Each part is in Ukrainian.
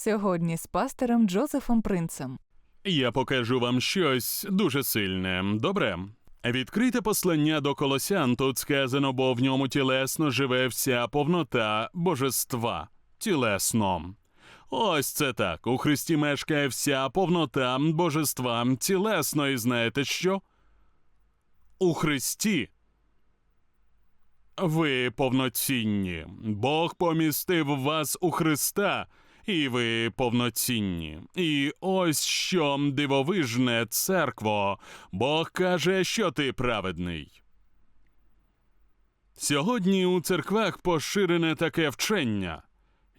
Сьогодні з пастором Джозефом Принцем. Я покажу вам щось дуже сильне. Добре. Відкрите послання до колосян тут сказано, бо в ньому тілесно живе вся повнота божества. Тілесно. Ось це так. У Христі мешкає вся повнота божества тілесно, і знаєте що? У Христі. Ви повноцінні. Бог помістив вас у Христа, і ви повноцінні. І ось що дивовижне церкво. Бог каже, що ти праведний. Сьогодні у церквах поширене таке вчення.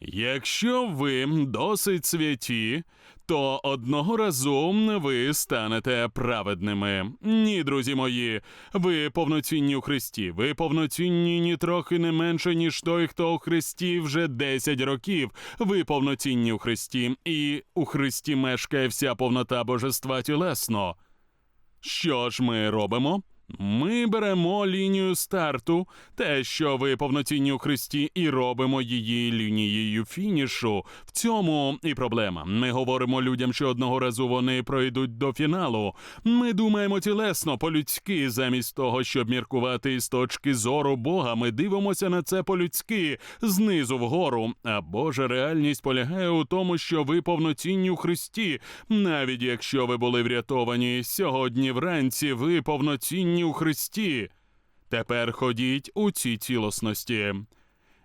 Якщо ви досить святі, то одного разу ви станете праведними. Ні, друзі мої, ви повноцінні у Христі. Ви повноцінні ні трохи не менше, ніж той, хто у Христі вже 10 років. Ви повноцінні у Христі, і у Христі мешкає вся повнота божества тілесно. Що ж ми робимо? Ми беремо лінію старту, те, що ви повноцінні у Христі, і робимо її лінією фінішу. В цьому і проблема. Ми говоримо людям, що одного разу вони пройдуть до фіналу. Ми думаємо тілесно, по-людськи, замість того, щоб міркувати з точки зору Бога. Ми дивимося на це по-людськи, знизу вгору. А Божа реальність полягає у тому, що ви повноцінні у Христі, навіть якщо ви були врятовані сьогодні вранці, ви повноцінні у Христі. Тепер ходіть у цій цілісності.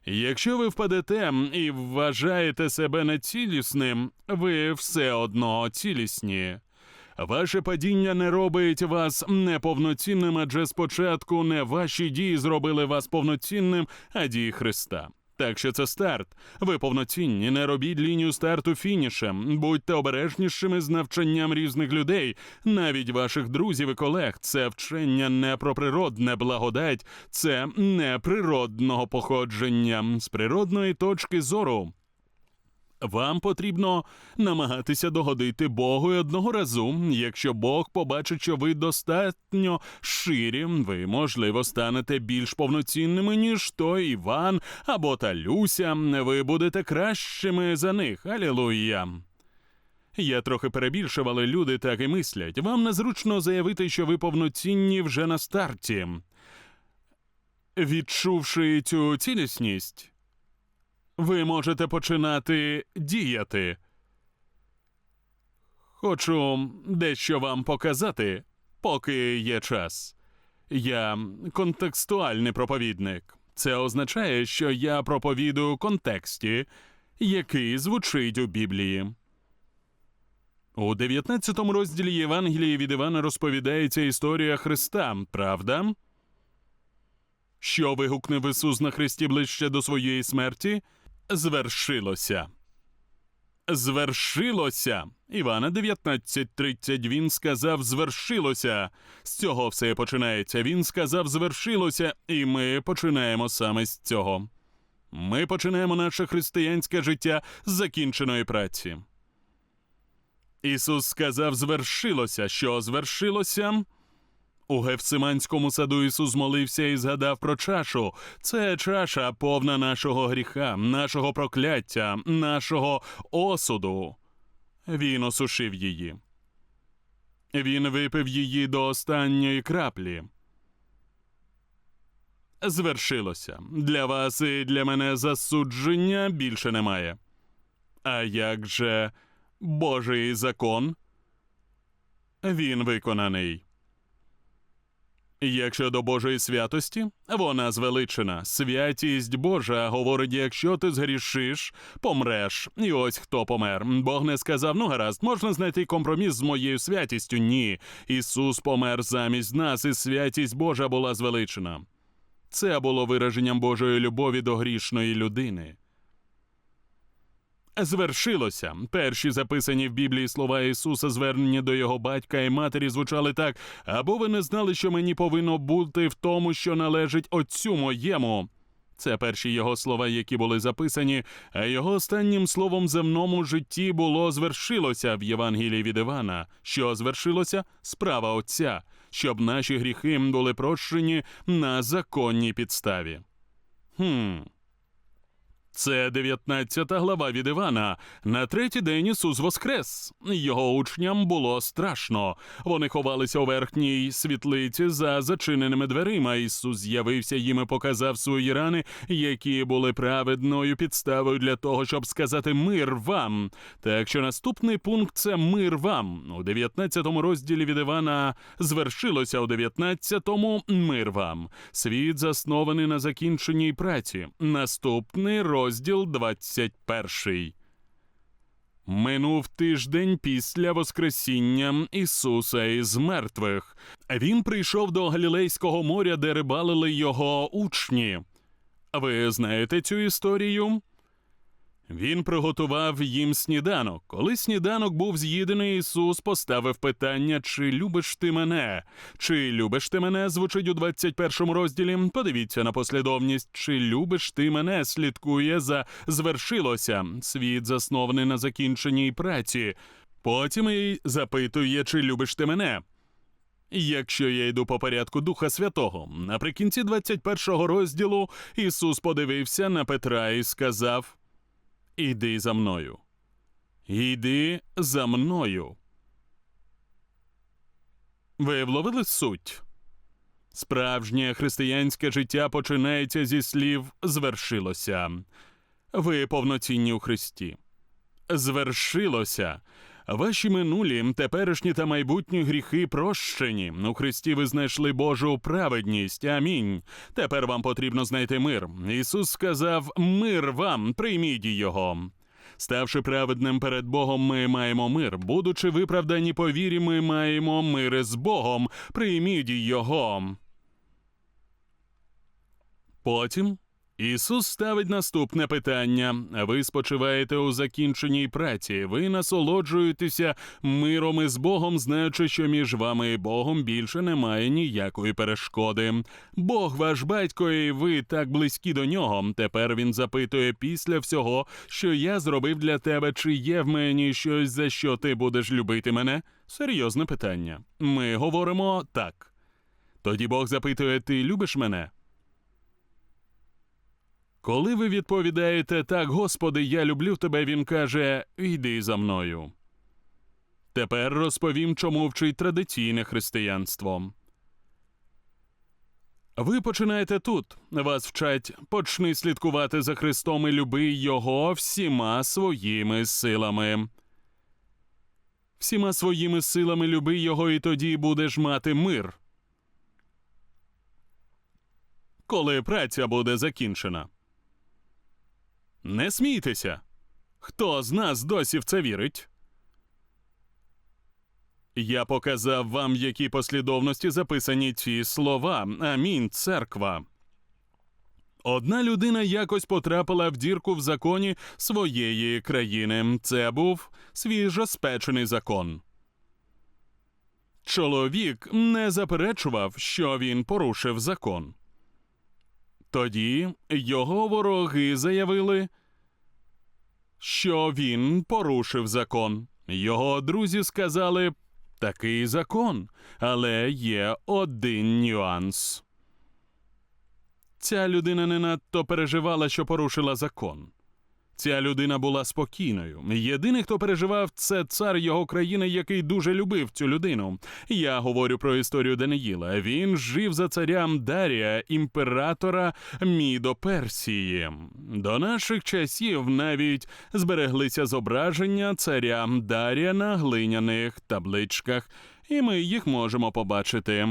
Якщо ви впадете і вважаєте себе нецілісним, ви все одно цілісні. Ваше падіння не робить вас неповноцінним, адже спочатку не ваші дії зробили вас повноцінним, а дії Христа. Так що це старт. Ви повноцінні, не робіть лінію старту фінішем. Будьте обережнішими з навчанням різних людей, навіть ваших друзів і колег. Це вчення не про природне благодать, це не природного походження з природної точки зору. Вам потрібно намагатися догодити Богу і одного разу. Якщо Бог побачить, що ви достатньо ширі, ви, можливо, станете більш повноцінними, ніж той Іван або та Люся. Ви будете кращими за них. Алілуя. Я трохи перебільшив, але люди так і мислять. Вам незручно заявити, що ви повноцінні вже на старті. Відчувши цю цілісність, ви можете починати діяти. Хочу дещо вам показати, поки є час. Я контекстуальний проповідник. Це означає, що я проповідую контексті, який звучить у Біблії. У 19 розділі Євангелії від Івана розповідається історія Христа, правда? Що вигукнув Ісус на Христі ближче до своєї смерті? Звершилося. Звершилося. Івана 19.30 Він сказав звершилося. З цього все починається. Він сказав звершилося, і ми починаємо саме з цього. Ми починаємо наше християнське життя з закінченої праці. Ісус сказав звершилося. Що звершилося? У Гефсиманському саду Ісус молився і згадав про чашу. Це чаша повна нашого гріха, нашого прокляття, нашого осуду. Він осушив її. Він випив її до останньої краплі. Звершилося. Для вас і для мене засудження більше немає. А як же Божий закон? Він виконаний. Якщо до Божої святості, вона звеличена. Святість Божа говорить, якщо ти згрішиш, помреш. І ось хто помер. Бог не сказав, ну гаразд, можна знайти компроміс з моєю святістю. Ні. Ісус помер замість нас, і святість Божа була звеличена. Це було вираженням Божої любові до грішної людини. Звершилося. Перші записані в Біблії слова Ісуса, звернені до його батька і матері, звучали так: або ви не знали, що мені повинно бути в тому, що належить отцю моєму. Це перші його слова, які були записані, а його останнім словом земному житті було звершилося в Євангелії від Івана, що звершилося справа Отця, щоб наші гріхи були прощені на законній підставі. Хм. Це 19 глава від Івана. На третій день Ісус воскрес. Його учням було страшно. Вони ховалися у верхній світлиці за зачиненими дверима. Ісус з'явився їм і показав свої рани, які були праведною підставою для того, щоб сказати мир вам. Так що наступний пункт це мир вам. У 19 розділі від Івана звершилося у 19-му мир вам. Світ заснований на закінченій праці. Наступний розділ 21. Минув тиждень після Воскресіння Ісуса із мертвих. Він прийшов до Галілейського моря, де рибалили його учні. Ви знаєте цю історію? Він приготував їм сніданок. Коли сніданок був з'їдений, Ісус поставив питання: Чи любиш ти мене? Чи любиш ти мене? звучить у 21 розділі. Подивіться на послідовність. Чи любиш ти мене? слідкує за звершилося. Світ заснований на закінченій праці. Потім і запитує, чи любиш ти мене. Якщо я йду по порядку Духа Святого, наприкінці 21 розділу Ісус подивився на Петра і сказав: Іди за мною. Іди за мною. Ви вловили суть? Справжнє християнське життя починається зі слів звершилося. Ви повноцінні у Христі. Звершилося. Ваші минулі, теперішні та майбутні гріхи прощені. У Христі ви знайшли Божу праведність. Амінь. Тепер вам потрібно знайти мир. Ісус сказав: Мир вам, прийміть його. Ставши праведним перед Богом, ми маємо мир. Будучи виправдані по вірі, ми маємо мир із Богом. Прийміть його. Потім Ісус ставить наступне питання. Ви спочиваєте у закінченій праці, ви насолоджуєтеся миром із Богом, знаючи, що між вами і Богом більше немає ніякої перешкоди. Бог ваш батько, і ви так близькі до нього. Тепер він запитує після всього, що я зробив для тебе, чи є в мені щось, за що ти будеш любити мене? Серйозне питання. Ми говоримо так. Тоді Бог запитує: Ти любиш мене? Коли ви відповідаєте так, Господи, я люблю тебе, він каже: Йди за мною. Тепер розповім, чому вчить традиційне християнство. Ви починаєте тут. Вас вчать почни слідкувати за Христом і люби Його всіма своїми силами. Всіма своїми силами люби Його, і тоді будеш мати мир. Коли праця буде закінчена. Не смійтеся. Хто з нас досі в це вірить? Я показав вам, в якій послідовності записані ці слова. Амінь, церква. Одна людина якось потрапила в дірку в законі своєї країни. Це був свіжоспечений закон. Чоловік не заперечував, що він порушив закон. Тоді його вороги заявили, що він порушив закон. Його друзі сказали такий закон, але є один нюанс. Ця людина не надто переживала, що порушила закон. Ця людина була спокійною. Єдиний, хто переживав, це цар його країни, який дуже любив цю людину. Я говорю про історію Даниїла. Він жив за царям Дарія, імператора Мідо-Персії. До наших часів навіть збереглися зображення царя Дарія на глиняних табличках, і ми їх можемо побачити.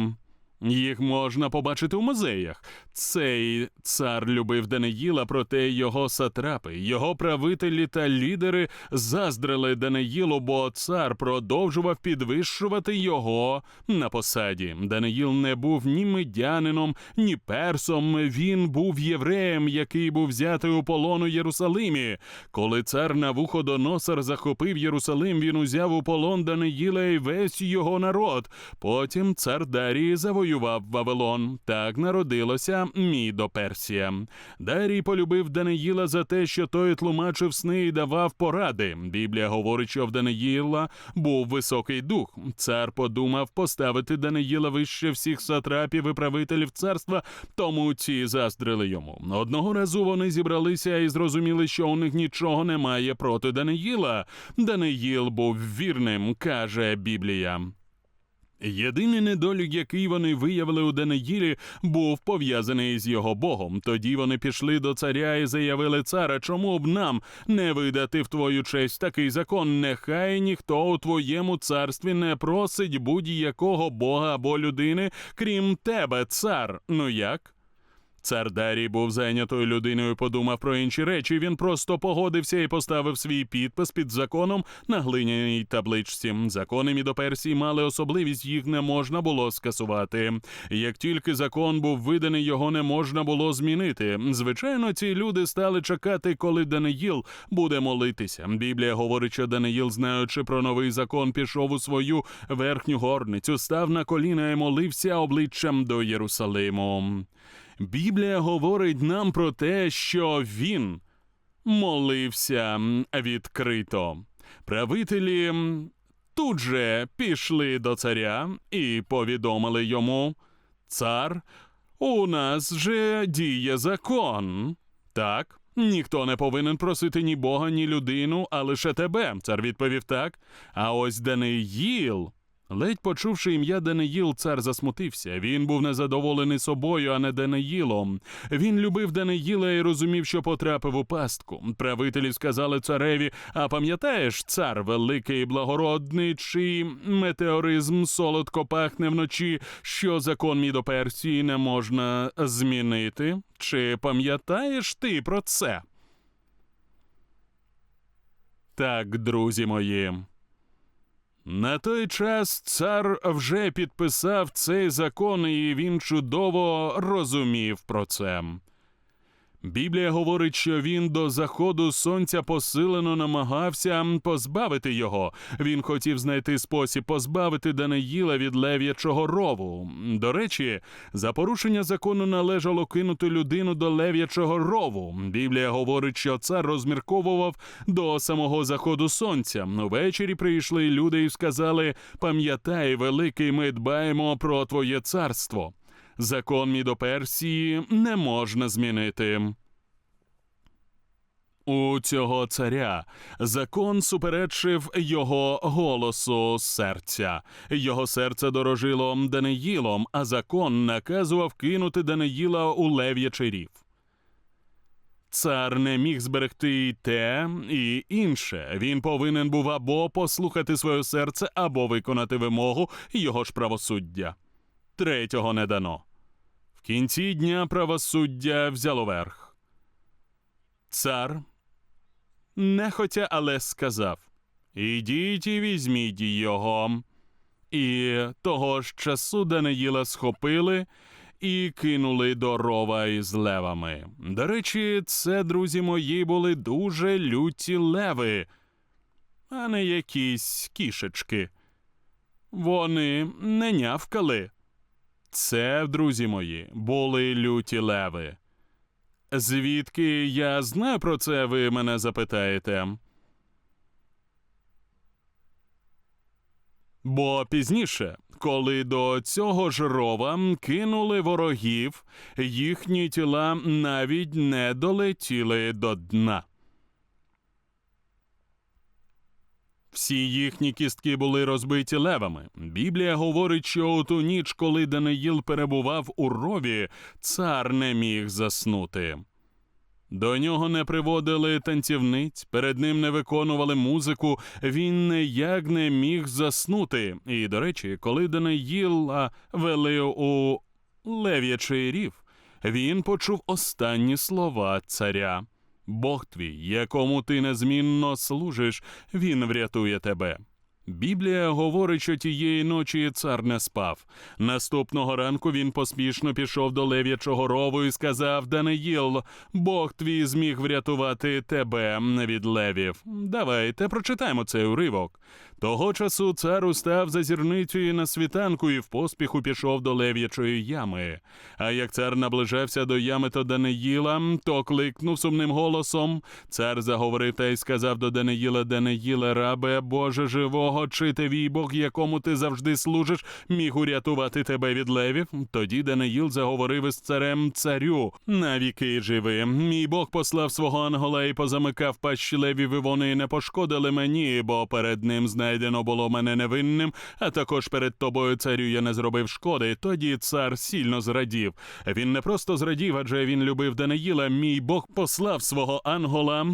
Їх можна побачити у музеях. Цей цар любив Даниїла, проте його сатрапи, його правителі та лідери заздрили Даниїлу, бо цар продовжував підвищувати його на посаді. Даниїл не був ні медянином, ні персом. Він був євреєм, який був взятий у полон у Єрусалимі. Коли цар Навуходоносор захопив Єрусалим, він узяв у полон Даниїла і весь його народ. Потім цар Дарій завоював завоював Вавилон. Так народилося Мідо Персія. Дарій полюбив Даниїла за те, що той тлумачив сни і давав поради. Біблія говорить, що в Даниїла був високий дух. Цар подумав поставити Даниїла вище всіх сатрапів і правителів царства, тому ці заздрили йому. Одного разу вони зібралися і зрозуміли, що у них нічого немає проти Даниїла. Даниїл був вірним, каже Біблія. Єдиний недолік, який вони виявили у Денеїлі, був пов'язаний з його Богом. Тоді вони пішли до царя і заявили цара, чому б нам не видати в твою честь такий закон? Нехай ніхто у твоєму царстві не просить будь-якого бога або людини, крім тебе, цар. Ну як? Цар Дарій був зайнятою людиною, подумав про інші речі. Він просто погодився і поставив свій підпис під законом на глиняній табличці. Закони Мідоперсії мали особливість, їх не можна було скасувати. Як тільки закон був виданий, його не можна було змінити. Звичайно, ці люди стали чекати, коли Даниїл буде молитися. Біблія говорить, що Даниїл, знаючи про новий закон, пішов у свою верхню горницю, став на коліна і молився обличчям до Єрусалиму. Біблія говорить нам про те, що він молився відкрито. Правителі тут же пішли до царя і повідомили йому: Цар, у нас же діє закон. Так. Ніхто не повинен просити ні Бога, ні людину, а лише тебе. Цар відповів так. А ось Даниїл. Ледь почувши ім'я Даниїл, цар засмутився. Він був незадоволений собою, а не Даниїлом. Він любив Даниїла і розумів, що потрапив у пастку. Правителі сказали цареві: А пам'ятаєш, цар великий і благородний, чи метеоризм солодко пахне вночі, що закон Мідоперсії не можна змінити? Чи пам'ятаєш ти про це? Так, друзі мої. На той час цар вже підписав цей закон, і він чудово розумів про це. Біблія говорить, що він до заходу сонця посилено намагався позбавити його. Він хотів знайти спосіб позбавити Даниїла від лев'ячого рову. До речі, за порушення закону належало кинути людину до лев'ячого рову. Біблія говорить, що цар розмірковував до самого заходу сонця. Увечері прийшли люди і сказали: Пам'ятай, великий, ми дбаємо про твоє царство. Закон Мідоперсії не можна змінити. У цього царя закон суперечив його голосу серця. Його серце дорожило Даниїлом, а закон наказував кинути Даниїла у лев'ячий рів. Цар не міг зберегти і те і інше. Він повинен був або послухати своє серце, або виконати вимогу його ж правосуддя. Третього не дано. В кінці дня правосуддя взяло верх. Цар нехотя, але сказав: Ідіть і візьміть його. І того ж часу Даниїла схопили і кинули до рова із левами. До речі, це, друзі мої, були дуже люті леви, а не якісь кішечки. Вони не нявкали. Це, друзі мої, були люті леви. Звідки я знаю про це, ви мене запитаєте? Бо пізніше, коли до цього ж рова кинули ворогів, їхні тіла навіть не долетіли до дна. Всі їхні кістки були розбиті левами. Біблія говорить, що у ту ніч, коли Даниїл перебував у рові, цар не міг заснути. До нього не приводили танцівниць, перед ним не виконували музику, він ніяк не міг заснути. І, до речі, коли Даниїла вели у лев'ячий рів, він почув останні слова царя. Бог твій, якому ти незмінно служиш, він врятує тебе. Біблія говорить, що тієї ночі цар не спав. Наступного ранку він поспішно пішов до лев'ячого рову і сказав Даниїл, Бог твій зміг врятувати тебе від левів. Давайте прочитаємо цей уривок. Того часу цар устав за зірницею на світанку і в поспіху пішов до лев'ячої ями. А як цар наближався до ями то Даниїла, то кликнув сумним голосом. Цар заговорив та й сказав до Даниїла, Даниїле, рабе Боже живого, чи твій Бог, якому ти завжди служиш, міг урятувати тебе від левів? Тоді Даниїл заговорив із царем царю. Навіки живи. Мій Бог послав свого ангола і позамикав пащі левів, і вони не пошкодили мені, бо перед ним знайдено було мене невинним, а також перед тобою, царю, я не зробив шкоди. Тоді цар сильно зрадів. Він не просто зрадів, адже він любив Даниїла. Мій Бог послав свого ангола.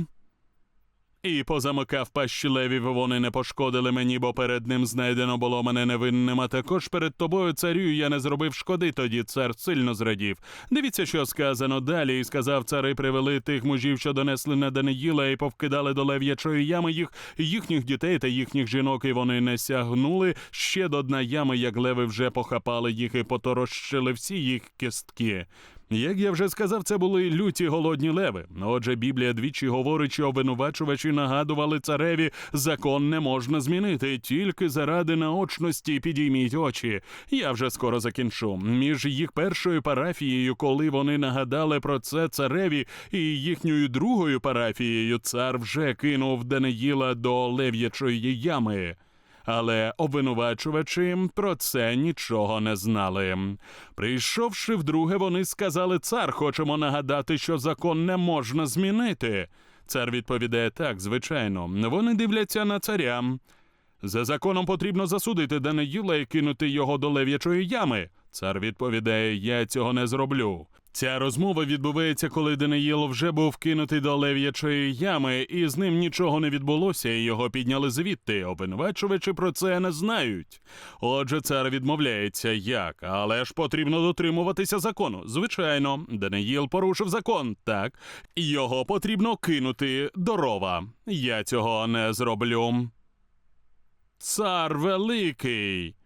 І позамикав пащі левів, вони не пошкодили мені, бо перед ним знайдено було мене невинним. А також перед тобою, царю, я не зробив шкоди. Тоді цар сильно зрадів. Дивіться, що сказано далі. І сказав цари, привели тих мужів, що донесли на Даниїла, і повкидали до лев'ячої ями їх, їхніх дітей та їхніх жінок, і вони не сягнули ще до дна ями, як леви вже похапали їх і поторощили всі їх кістки. Як я вже сказав, це були люті голодні леви. Отже, Біблія двічі говорить, що обвинувачувачі нагадували цареві, закон не можна змінити, тільки заради наочності підійміть очі. Я вже скоро закінчу. Між їх першою парафією, коли вони нагадали про це цареві, і їхньою другою парафією, цар вже кинув Даниїла до лев'ячої ями. Але обвинувачувачі про це нічого не знали. Прийшовши вдруге, вони сказали: цар, хочемо нагадати, що закон не можна змінити. Цар відповідає так, звичайно. Вони дивляться на царя. За законом потрібно засудити Даниїла і кинути його до лев'ячої ями. Цар відповідає: Я цього не зроблю. Ця розмова відбувається, коли Даниїл вже був кинутий до лев'ячої ями, і з ним нічого не відбулося, і його підняли звідти. Обвинувачувачі про це не знають. Отже, цар відмовляється як, але ж потрібно дотримуватися закону. Звичайно, Даниїл порушив закон, так. Його потрібно кинути до рова. Я цього не зроблю. Цар великий.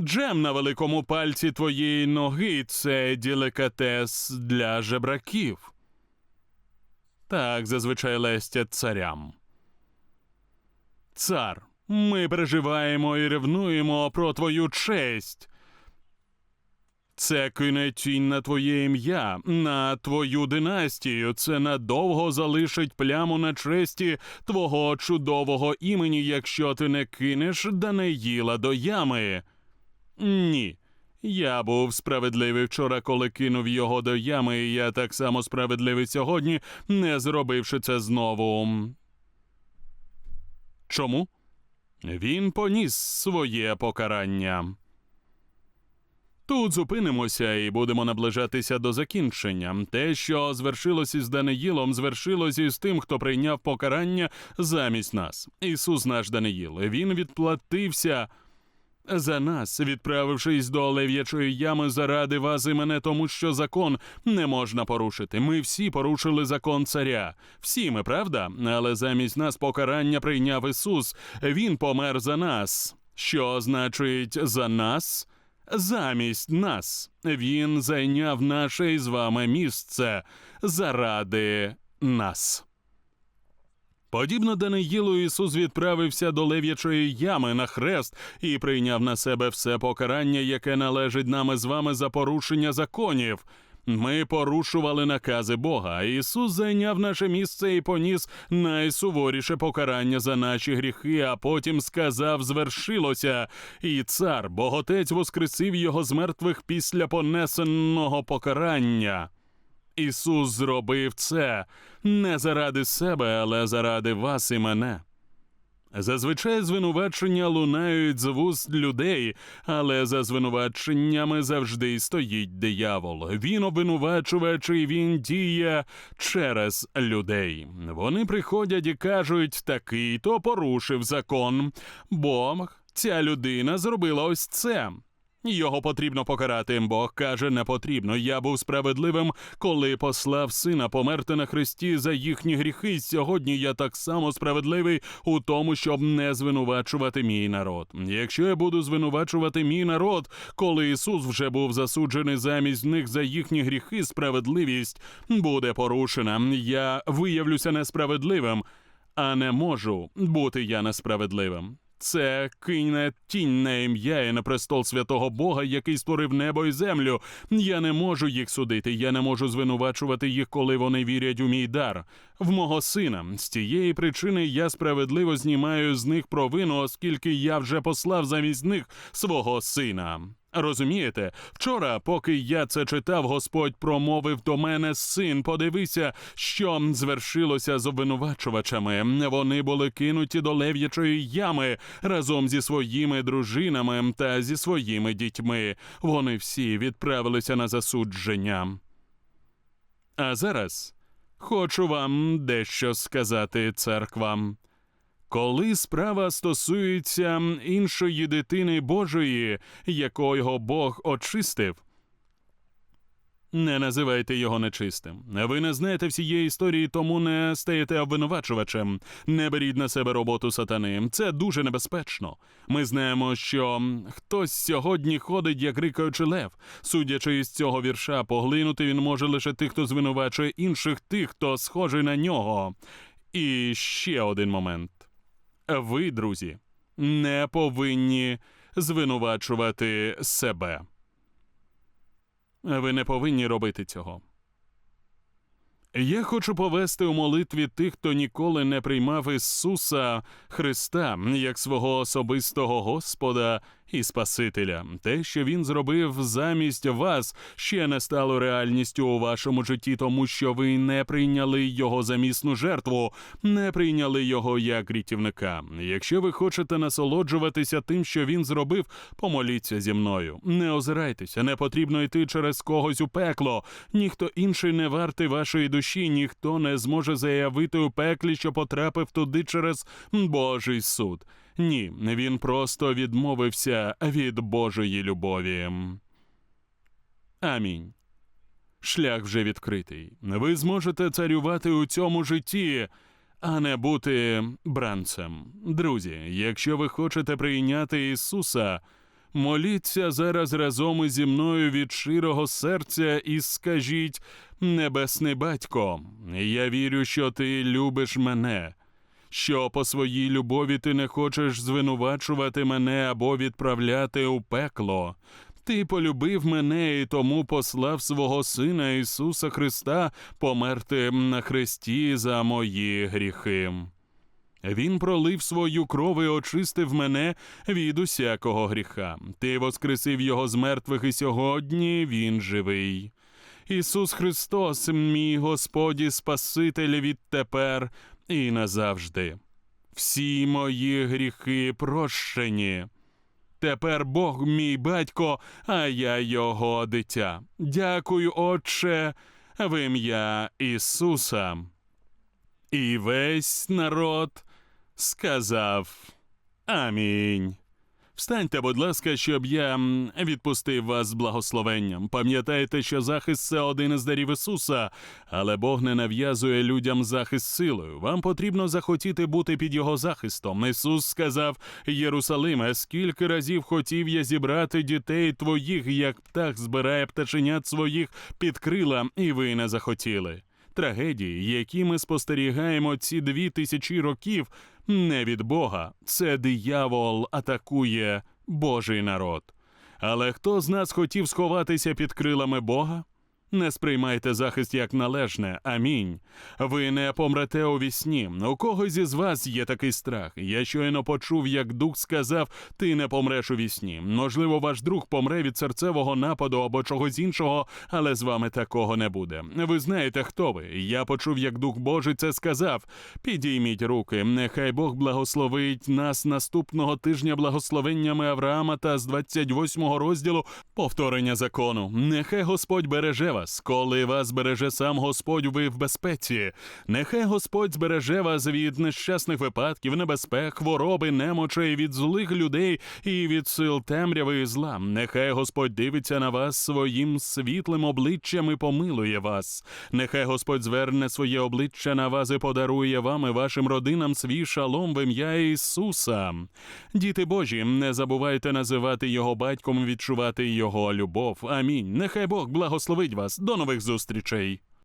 Джем на великому пальці твоєї ноги це делікатес для жебраків. Так зазвичай лестять царям. Цар, ми переживаємо і ревнуємо про твою честь. Це кине тінь на твоє ім'я, на твою династію. Це надовго залишить пляму на честі твого чудового імені, якщо ти не кинеш Даниїла до ями. Ні. Я був справедливий вчора, коли кинув його до ями, і я так само справедливий сьогодні, не зробивши це знову. Чому? Він поніс своє покарання. Тут зупинимося і будемо наближатися до закінчення. Те, що звершилось із Даниїлом, звершилось із тим, хто прийняв покарання замість нас. Ісус наш Даниїл. Він відплатився за нас, відправившись до лев'ячої ями заради вас і мене, тому що закон не можна порушити. Ми всі порушили закон царя. Всі ми, правда? Але замість нас покарання прийняв Ісус. Він помер за нас. Що означить за нас? Замість нас. Він зайняв наше із вами місце заради нас. Подібно Даниїлу Ісус відправився до лев'ячої ями на хрест і прийняв на себе все покарання, яке належить нам із вами за порушення законів. Ми порушували накази Бога. а Ісус зайняв наше місце і поніс найсуворіше покарання за наші гріхи, а потім сказав: звершилося. І цар, боготець воскресив його з мертвих після понесеного покарання. Ісус зробив це не заради себе, але заради вас і мене. Зазвичай звинувачення лунають з вуст людей, але за звинуваченнями завжди стоїть диявол. Він обвинувачувач і він діє через людей. Вони приходять і кажуть, такий то порушив закон. Бог, ця людина зробила ось це. Його потрібно покарати. Бог каже, не потрібно. Я був справедливим, коли послав сина померти на хресті за їхні гріхи. Сьогодні я так само справедливий у тому, щоб не звинувачувати мій народ. Якщо я буду звинувачувати мій народ, коли Ісус вже був засуджений замість них за їхні гріхи, справедливість буде порушена. Я виявлюся несправедливим. а не можу бути я несправедливим. Це кине тінь на ім'я і на престол святого Бога, який створив небо і землю. Я не можу їх судити, я не можу звинувачувати їх, коли вони вірять у мій дар. В мого сина. З цієї причини я справедливо знімаю з них провину, оскільки я вже послав замість них свого сина. Розумієте, вчора, поки я це читав, Господь промовив до мене син. Подивися, що звершилося з обвинувачувачами. Вони були кинуті до лев'ячої ями разом зі своїми дружинами та зі своїми дітьми. Вони всі відправилися на засудження. А зараз хочу вам дещо сказати, церква. Коли справа стосується іншої дитини Божої, якого Бог очистив, не називайте його нечистим. Ви не знаєте всієї історії, тому не стаєте обвинувачувачем. Не беріть на себе роботу сатани. Це дуже небезпечно. Ми знаємо, що хтось сьогодні ходить, як рикаючи лев. Судячи із цього вірша, поглинути він може лише тих, хто звинувачує інших, тих, хто схожий на нього. І ще один момент. Ви, друзі, не повинні звинувачувати себе. Ви не повинні робити цього. Я хочу повести у молитві тих, хто ніколи не приймав Ісуса Христа як свого особистого Господа і Спасителя. Те, що Він зробив замість вас, ще не стало реальністю у вашому житті, тому що ви не прийняли його замісну жертву, не прийняли його як рятівника. Якщо ви хочете насолоджуватися тим, що він зробив, помоліться зі мною. Не озирайтеся, не потрібно йти через когось у пекло. Ніхто інший не вартий вашої душі, ніхто не зможе заявити у пеклі, що потрапив туди через Божий суд. Ні, він просто відмовився від Божої любові. Амінь. Шлях вже відкритий. Ви зможете царювати у цьому житті, а не бути бранцем. Друзі, якщо ви хочете прийняти Ісуса, моліться зараз разом зі мною від щирого серця і скажіть, Небесний Батько, я вірю, що ти любиш мене що по своїй любові ти не хочеш звинувачувати мене або відправляти у пекло. Ти полюбив мене і тому послав свого Сина Ісуса Христа померти на хресті за мої гріхи. Він пролив свою кров і очистив мене від усякого гріха. Ти воскресив його з мертвих, і сьогодні він живий. Ісус Христос, мій Господь і Спаситель відтепер і назавжди. Всі мої гріхи прощені. Тепер Бог мій батько, а я його дитя. Дякую, Отче, в ім'я Ісуса. І весь народ сказав Амінь. Встаньте, будь ласка, щоб я відпустив вас з благословенням. Пам'ятайте, що захист це один із дарів Ісуса, але Бог не нав'язує людям захист силою. Вам потрібно захотіти бути під його захистом. Ісус сказав Єрусалиме, скільки разів хотів я зібрати дітей твоїх, як птах збирає пташенят своїх під крила, і ви не захотіли. Трагедії, які ми спостерігаємо ці дві тисячі років, не від Бога. Це диявол атакує Божий народ. Але хто з нас хотів сховатися під крилами Бога? Не сприймайте захист як належне. Амінь. Ви не помрете у вісні. У когось із вас є такий страх. Я щойно почув, як дух сказав: ти не помреш у вісні. Можливо, ваш друг помре від серцевого нападу або чогось іншого, але з вами такого не буде. Ви знаєте, хто ви. Я почув, як Дух Божий це сказав. Підійміть руки. Нехай Бог благословить нас наступного тижня благословеннями Авраама та з 28 розділу повторення закону. Нехай Господь береже вас. Коли вас береже сам Господь, ви в безпеці. Нехай Господь збереже вас від нещасних випадків, небезпек, хвороби, немочей, від злих людей і від сил темряви і зла. Нехай Господь дивиться на вас своїм світлим обличчям і помилує вас. Нехай Господь зверне своє обличчя на вас і подарує вам і вашим родинам свій шалом в ім'я Ісуса. Діти Божі, не забувайте називати його батьком, відчувати його любов. Амінь. Нехай Бог благословить вас. До нових зустрічей.